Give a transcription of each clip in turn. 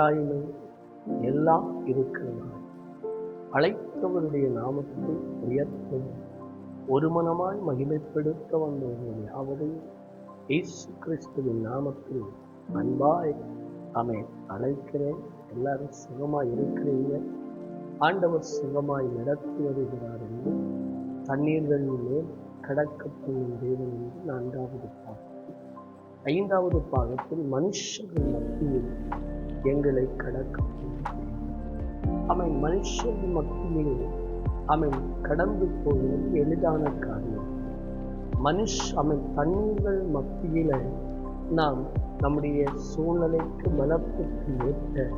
மேலாய்மை எல்லாம் இருக்கிறதா? அழைத்தவருடைய நாமத்தை உயர்த்தும் ஒரு மனமாய் மகிமைப்படுத்த வந்தவர்கள் யாவரையும் இயேசு கிறிஸ்துவின் நாமத்தில் அன்பாய் அமை அழைக்கிறேன். எல்லாரும் சுகமாய் இருக்கிறீங்க. ஆண்டவர் சுகமாய் நடத்தி வருகிறார் என்று தண்ணீர்களின் மேல் கடக்கப்படும் தேவன் என்று நான்காவது பாகம். ஐந்தாவது பாகத்தில் மனுஷர்கள் மத்தியில் எங்களை கடக்க. அவன் மனுஷர்கள் மட்டுமே. அவன் கடந்து போவது எளிதான காரியம். மனுஷ் அவன் தண்ணீர்கள் மத்தியில. நாம் நம்முடைய சூழ்நிலைக்கு பலத்துக்கு ஏற்ற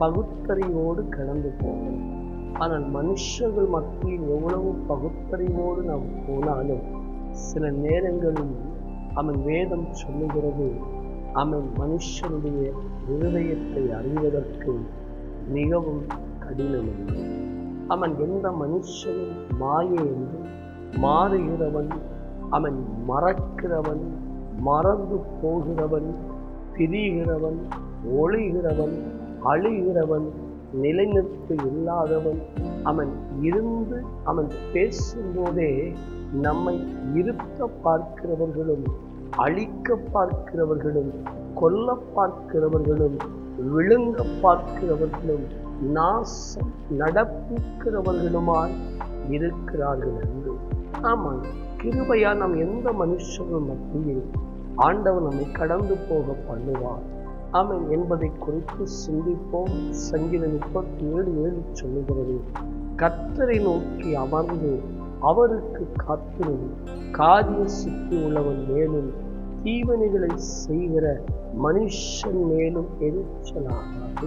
பகுத்தறிவோடு கடந்து போவோம். ஆனால் மனுஷர்கள் மத்தியில் எவ்வளவு பகுத்தறிவோடு நாம் போனாலும் சில நேரங்களில் அவன் வேதம் சொல்லுகிறது அவன் மனுஷனுடைய இருதயத்தை அறிவதற்கு மிகவும் கடினம் அவன் எந்த மனுஷனும் மாயை என்று மாறுகிறவன் அவன் மறக்கிறவன் மறந்து போகிறவன் பிரிகிறவன் ஒளிகிறவன் அழிகிறவன் நிலைநிறுத்து இல்லாதவன் அவன் இருந்து அவன் பேசும்போதே நம்மை இருக்க பார்க்கிறவர்களும் அழிக்க பார்க்கிறவர்களும் கொல்ல பார்க்கிறவர்களும் விழுங்க பார்க்கிறவர்களும் நாசம் நடப்பிக்கிறவர்களுமாய் இருக்கிறார்கள் என்று. ஆமாம் கிருபையா நாம் எந்த மனுஷனும் மத்தியில் ஆண்டவன் நம்மை கடந்து போக பண்ணுவார். ஆமாம் என்பதை குறித்து சிந்திப்போம். சங்கீதம் முப்பத்தி ஏழு ஏழு சொல்லுகிறது கர்த்தரை நோக்கி அமர்ந்து அவருக்கு காத்திரும் காரிய சித்தி உள்ளவன் மேலும் தீவனைகளை செய்கிற மனுஷன் மேலும் எரிச்சலாகாது.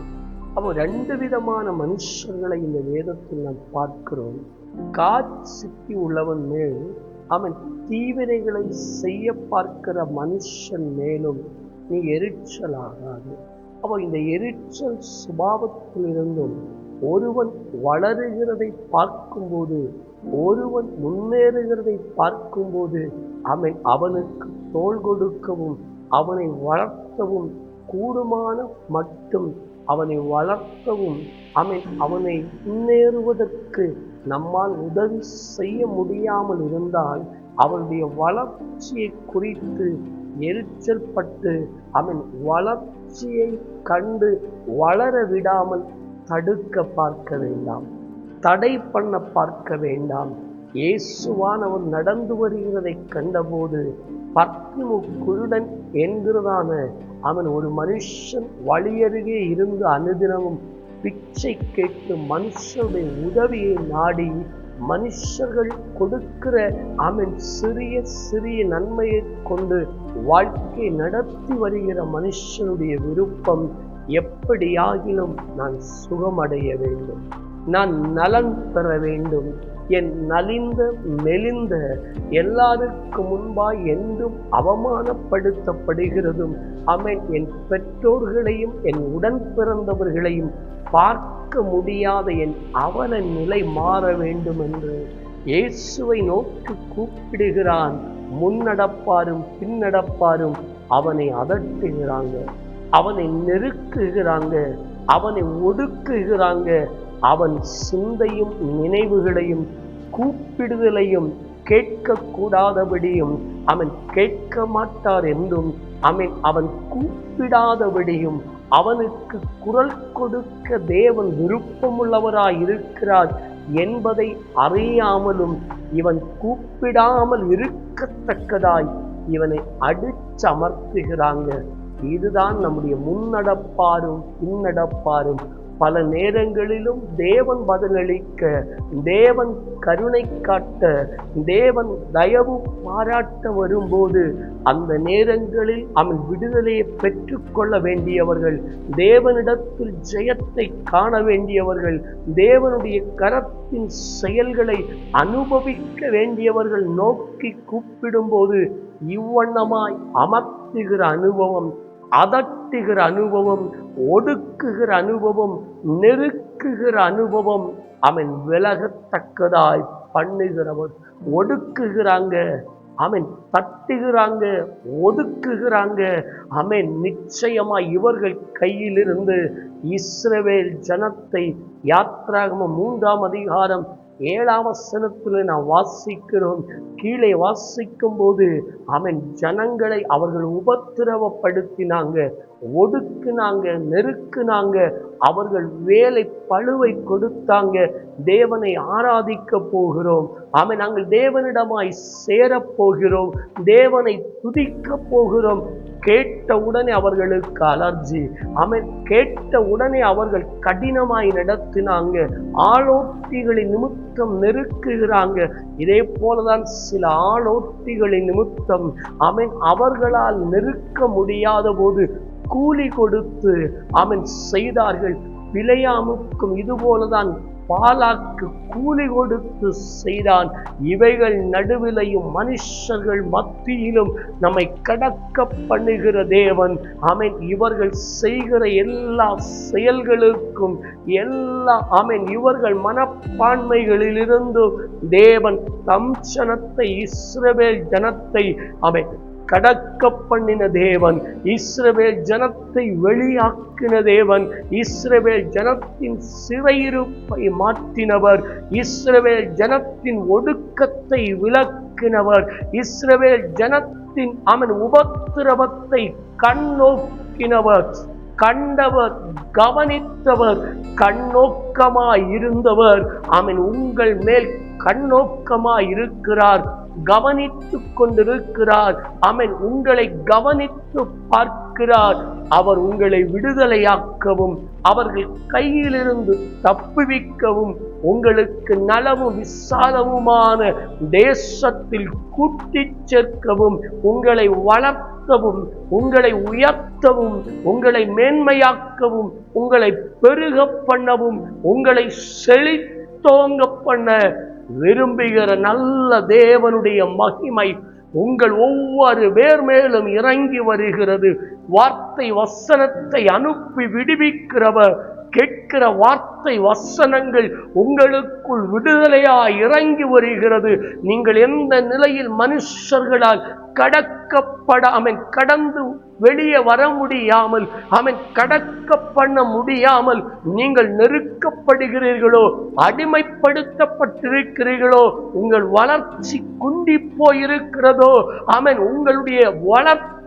அப்போ ரெண்டு விதமான மனுஷர்களை இந்த வேதத்தில் நாம் பார்க்கிறோம். காட் சித்தி உள்ளவன் மேல் அவன் தீவினைகளை செய்ய பார்க்கிற மனுஷன் மேலும் நீ எரிச்சலாகாது. அவன் இந்த எரிச்சல் சுபாவத்திலிருந்தும் ஒருவன் வளருகிறதை பார்க்கும்போது ஒருவன் முன்னேறுகிறதை பார்க்கும்போது அவன் அவனுக்கு தோள் கொடுக்கவும் அவனை வளர்த்தவும் கூடுமான மட்டும் அவனை வளர்க்கவும் அவன் அவனை முன்னேறுவதற்கு நம்மால் உதவி செய்ய முடியாமல் இருந்தால் அவனுடைய வளர்ச்சியை குறித்து எரிச்சல் பட்டு அவன் வளர்ச்சியை கண்டு வளர விடாமல் தடுக்க பார்க்க வேண்டாம். தடை பண்ண பார்க்க வேண்டாம். இயேசுவானவர் நடந்து வருகிறதை கண்டபோது பத்மு குருடன் என்கிறதான அவன் ஒரு மனுஷன் வழியருகே இருந்து அனுதினமும் பிச்சை கேட்டு மனுஷருடைய உதவியை நாடி மனுஷர்கள் கொடுக்கிற அவன் சிறிய சிறிய நன்மையை கொண்டு வாழ்க்கை நடத்தி வருகிற மனுஷனுடைய விருப்பம் எப்படியாகிலும் நான் சுகமடைய வேண்டும். நான் நலன் பெற வேண்டும். என் நலிந்த மெலிந்த எல்லாருக்கு முன்பாய் என்றும் அவமானப்படுத்தப்படுகிறதும் அவன் என் பெற்றோர்களையும் என் உடன் பிறந்தவர்களையும் பார்க்க முடியாத என் அவல நிலை மாற வேண்டும் என்று இயேசுவை நோக்கி கூப்பிடுகிறான். முன்னடப்பாரும் பின்னடப்பாரும் அவனை அதட்டுகிறாங்க. அவனை நெருக்குகிறாங்க அவனை ஒடுக்குகிறாங்க. அவன் சிந்தையும் நினைவுகளையும் கூப்பிடுதலையும் கேட்கக்கூடாதபடியும் அவன் கேட்க மாட்டார் என்றும் அவன் அவன் கூப்பிடாதபடியும் அவனுக்கு குரல் கொடுக்க தேவன் விருப்பமுள்ளவராய் இருக்கிறார் என்பதை அறியாமலும் இவன் கூப்பிடாமல் இருக்கத்தக்கதாய் இவனை அடிச்சமர்த்துகிறாங்க. இதுதான் நம்முடைய முன்னடப்பாரும் பின்னடப்பாரும் பல நேரங்களிலும் தேவன் பதிலளிக்க தேவன் கருணை காட்ட தேவன் தயவு பாராட்ட வரும்போது அந்த நேரங்களில் அவன் விடுதலையை பெற்றுக்கொள்ள வேண்டியவர்கள் தேவனிடத்தில் ஜெயத்தை காண வேண்டியவர்கள் தேவனுடைய கரத்தின் செயல்களை அனுபவிக்க வேண்டியவர்கள் நோக்கி கூப்பிடும்போது இவ்வண்ணமாய் அமர்த்துகிற அனுபவம் அதட்டுகிற அனுபவம் ஒடுக்குகிற அனுபவம் நெருக்குகிற அனுபவம். அவன் விலகத்தக்கதாய் பண்ணுகிறவன். ஒடுக்குகிறாங்க அவன் தட்டுகிறாங்க ஒதுக்குகிறாங்க. அவன் நிச்சயமா இவர்கள் கையிலிருந்து இஸ்ரவேல் ஜனத்தை யாத்ராகம மூன்றாம் அதிகாரம் ஏழாம் வசனத்தில் நான் வாசிக்கிறோம். கீழே வாசிக்கும் போது அவன் ஜனங்களை அவர்கள் உபத்திரவப்படுத்தினாங்க. ஒடுக்குனாங்க நெருக்குனாங்க. அவர்கள் வேலை பழுவை கொடுத்தாங்க. தேவனை ஆராதிக்க போகிறோம். ஆமை நாங்கள் தேவனிடமாய் சேரப் போகிறோம். தேவனை துதிக்க போகிறோம். கேட்ட உடனே அவர்களுக்கு அலர்ஜி. அவன் கேட்ட உடனே அவர்கள் கடினமாய் நடத்தினாங்க. ஆளோட்டிகளின் நிமித்தம் நெருக்குகிறாங்க. இதே போலதான் சில ஆளோட்டிகளின் நிமித்தம் அவன் அவர்களால் நெருக்க முடியாத போது கூலி கொடுத்து அவன் செய்தார்கள். பிழையாமுக்கும் இதுபோலதான் பாலாக்கு கூலி கொடுத்து செய்தான். இவைகள் நடுவிலையும் மனுஷர்கள் மத்தியிலும் நம்மை கடக்க பண்ணுகிற தேவன். ஆமென். இவர்கள் செய்கிற எல்லா செயல்களுக்கும் எல்லா ஆமென். இவர்கள் மனப்பான்மைகளிலிருந்து தேவன் தம் ஜனத்தை இஸ்ரவேல் ஜனத்தை அவன் கடக்க பண்ணின தேவன். இஸ்ரவேல் ஜனத்தை வெளியாக்கின தேவன். இஸ்ரவேல் ஜனத்தின் சிறையிருப்பை மாற்றினவர். இஸ்ரவேல் ஜனத்தின் ஒடுக்கத்தை விளக்கினவர் இஸ்ரவேல் ஜனத்தின் அவன் உபத்திரவத்தை கண்ணோக்கினவர். கண்டவர் கவனித்தவர். கண்ணோக்கமாய் இருந்தவர் அவன் உங்கள் மேல் கண்ணோக்கமாய் இருக்கிறார் கவனித்துக் கொண்டிருக்கிறார். அவன் உங்களை கவனித்து பார்க்கிறார். அவர் உங்களை விடுதலையாக்கவும் அவர்கள் கையிலிருந்து தப்புவிக்கவும் உங்களுக்கு நலமும் விசாலமுமான தேசத்தில் கூட்டிச் சேர்க்கவும் உங்களை வளர்த்தவும் உங்களை உயர்த்தவும் உங்களை மேன்மையாக்கவும் உங்களை பெருக பண்ணவும் உங்களை செழித்தோங்க பண்ண விரும்புகிற நல்ல தேவனுடைய மகிமை உங்கள் ஒவ்வொரு பேர் மேலும் இறங்கி வருகிறது. வார்த்தை வசனத்தை அனுப்பி விடுவிக்கிறவர் கேட்கிற வார்த்தை வசனங்கள் உங்களுக்குள் விடுதலையா இறங்கி வருகிறது. நீங்கள் எந்த நிலையில் மனுஷர்களால் கடக்கப்பட அவன் கடந்து வெளியே வர முடியாமல் அவன் கடக்க பண்ண முடியாமல் நீங்கள் நெருக்கப்படுகிறீர்களோ அடிமைப்படுத்தப்பட்டிருக்கிறீர்களோ உங்கள் வளர்ச்சி குண்டி போயிருக்கிறதோ அவன் உங்களுடைய வளர்ச்சி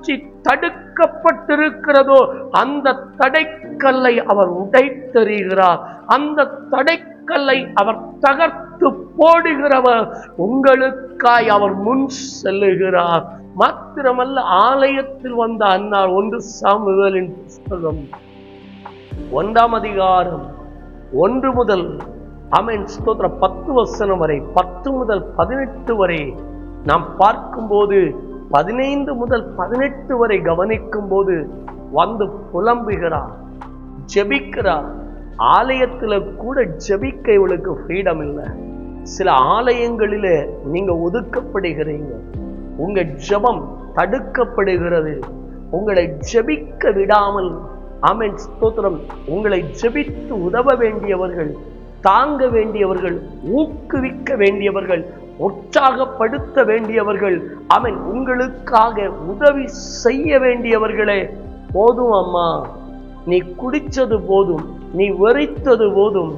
தடுக்கப்பட்டிருக்கிறதோ அந்த தடைக்கல்லை அவர் உடைத்தெறிகிறார். அந்த தடைக்கல்லை அவர் தகர்த்து போடுகிறவர் உங்களுக்காய் அவர் முன் செல்லுகிறார். மாத்திரமல்ல ஆலயத்தில் வந்த அன்னார் ஒன்று சாமுவேலின் புஸ்தகம். ஒன்றாம் அதிகாரம் ஒன்று முதல் அமேன் ஸ்தோத்திர பத்து வசனம் வரை பத்து முதல் பதினெட்டு வரை நாம் பார்க்கும்போது பதினைந்து முதல் பதினெட்டு வரை கவனிக்கும் போது வந்து புலம்புகிறார் ஜெபிக்கிறார் ஆலயத்தில் கூட ஜெபிக்க இவளுக்கு ஃப்ரீடம் இல்லை. சில ஆலயங்களில் நீங்க ஒதுக்கப்படுகிறீங்க. உங்க ஜெபம் தடுக்கப்படுகிறது. உங்களை ஜெபிக்க விடாமல் ஆமென் ஸ்தோத்திரம். உங்களை ஜெபித்து உதவ வேண்டியவர்கள் தாங்க வேண்டியவர்கள் ஊக்குவிக்க வேண்டியவர்கள் உற்சாகப்படுத்த வேண்டியவர்கள் அவன் உங்களுக்காக உதவி செய்ய வேண்டியவர்களே. போதும் அம்மா நீ குடிச்சது போதும் நீ வெறித்தது போதும்.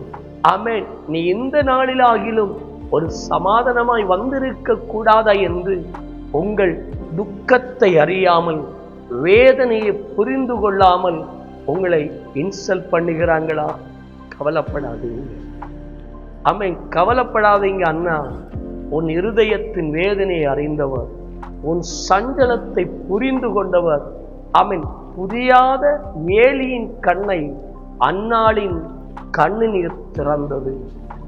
அமேன் நீ இந்த நாளிலாகிலும் ஒரு சமாதானமாய் வந்திருக்க கூடாதா என்று உங்கள் துக்கத்தை அறியாமல் வேதனையை புரிந்து கொள்ளாமல் உங்களை இன்சல்ட் பண்ணுகிறாங்களா கவலைப்படாதீங்க. அமேன் கவலைப்படாதீங்க அண்ணா. உன் இருதயத்தின் வேதனையை அறிந்தவர். உன் சஞ்சலத்தை புரிந்து கொண்டவர். அவன் புரியாத ஏலியின் கண்ணை அன்னாளின் கண்ணுநீர் திறந்தது.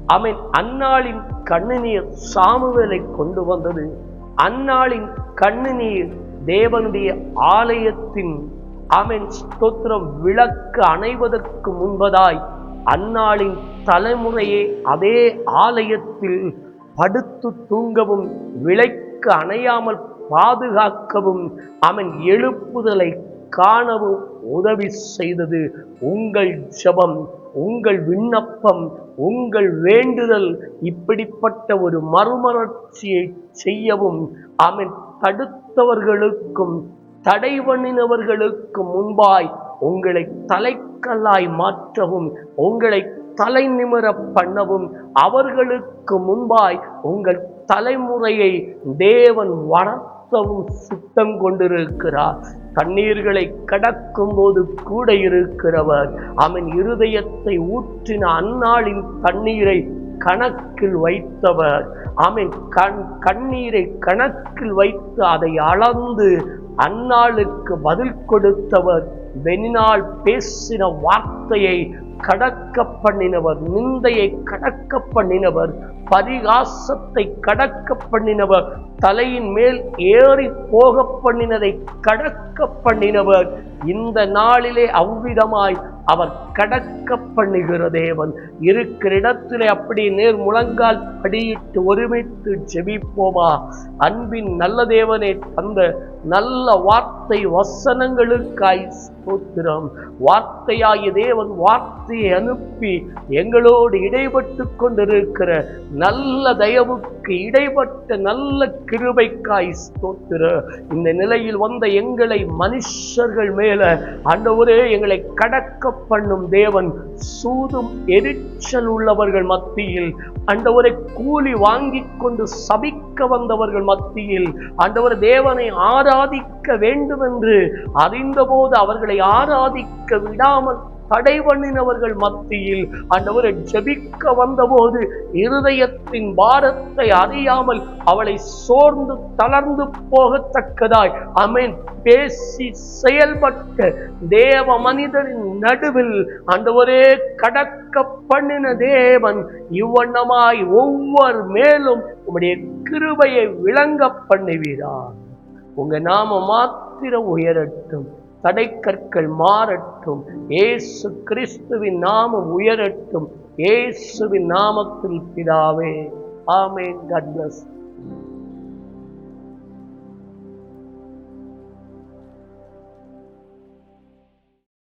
அவன் அன்னாளின் கண்ணுநீர் சாமுவேலை கொண்டு வந்தது. அன்னாளின் கண்ணுநீர் தேவனுடைய ஆலயத்தின் அவன் ஸ்தோத்திரம் விளக்கு அணைவதற்கு முன்பதாய் அன்னாளின் தலைமுறையே அதே ஆலயத்தில் படுத்து தூங்கவும் விலைக்கு அணையாமல் பாதுகாக்கவும் அவன் எழுப்புதலை காணவும் உதவி செய்தது உங்கள் ஜபம் உங்கள் விண்ணப்பம் உங்கள் வேண்டுதல். இப்படிப்பட்ட ஒரு மறுமலர்ச்சியை செய்யவும் அவன் தடுத்தவர்களுக்கும் தடைவண்ணினவர்களுக்கும் முன்பாய் உங்களை தலைக்கல்லாய் மாற்றவும் உங்களை தலை நிமிர பண்ணவும் அவர்களுக்கு முன்பாய் உங்கள் தலைமுறையை தேவன் வளர்த்தவும் சுத்தம் கொண்டிருக்கிறார். தண்ணீர்களை கடக்கும் போது கூட இருக்கிறவர் அவன் இருதயத்தை ஊற்றின அந்நாளின் தண்ணீரை கணக்கில் வைத்தவர். அவன் கண் கண்ணீரை கணக்கில் வைத்து அதை அளந்து அந்நாளுக்கு பதில் கொடுத்தவர். வெனினால் பேசின வார்த்தையை கடக்க பண்ணினவர் நிந்தையை கடக்க பண்ணினவர் பரிகாசத்தை கடக்க பண்ணினவர் தலையின் மேல் ஏறி போக பண்ணினதை கடக்க பண்ணினவர் இந்த நாளிலே அவ்விதமாய் அவர் கடக்க பண்ணுகிற தேவன். இருக்கிற இடத்திலே அப்படி நேர் முழங்கால் படியிட்டு ஒருமித்து ஜெபிப்போமா? அன்பின் நல்ல தேவனே தந்த நல்ல வார்த்தை வசனங்களுக்காய் ஸ்தோத்திரம் வார்த்தையாகிய தேவன் வார்த்தையை அனுப்பி எங்களோடு இடைப்பட்டு கொண்டிருக்கிற நல்ல தயவுக்கு இடைப்பட்ட நல்ல கிருபைக்காய் ஸ்தோத்திர. இந்த நிலையில் வந்த எங்களை மனுஷர்கள் மேல ஆண்டவரே எங்களை கடக்க பண்ணும் தேவன் சூதும் எரிச்சல் உள்ளவர்கள் மத்தியில் ஆண்டவரை கூலி வாங்கி கொண்டு சபிக்க வந்தவர்கள் மத்தியில் ஆண்டவர் தேவனை ஆராதிக்க வேண்டும் என்று அறிந்தபோது அவர்களை ஆராதிக்க விடாமல் தடை பண்ணினவர்கள் மத்தியில் ஆண்டவரை ஜெபிக்க வந்தபோது இருதயத்தின் பாரத்தை அறியாமல் அவளை சோர்ந்து தளர்ந்து போகத்தக்கதாய் அமேன் பேசி செயல்பட்ட தேவ மனிதரின் நடுவில் ஆண்டவரே கடக்க பண்ணின தேவன் இவ்வண்ணமாய் ஒவ்வொரு மேலும் உம்முடைய கிருபையை விளங்க பண்ணுவீரார் உங்க நாம மாத்திரம் உயரட்டும். தடைக்கற்கள் மாறட்டும். ஏசு கிறிஸ்துவின் நாம உயரட்டும். ஏசுவின் நாமத்தில் பிதாவே. ஆமென். Cut plus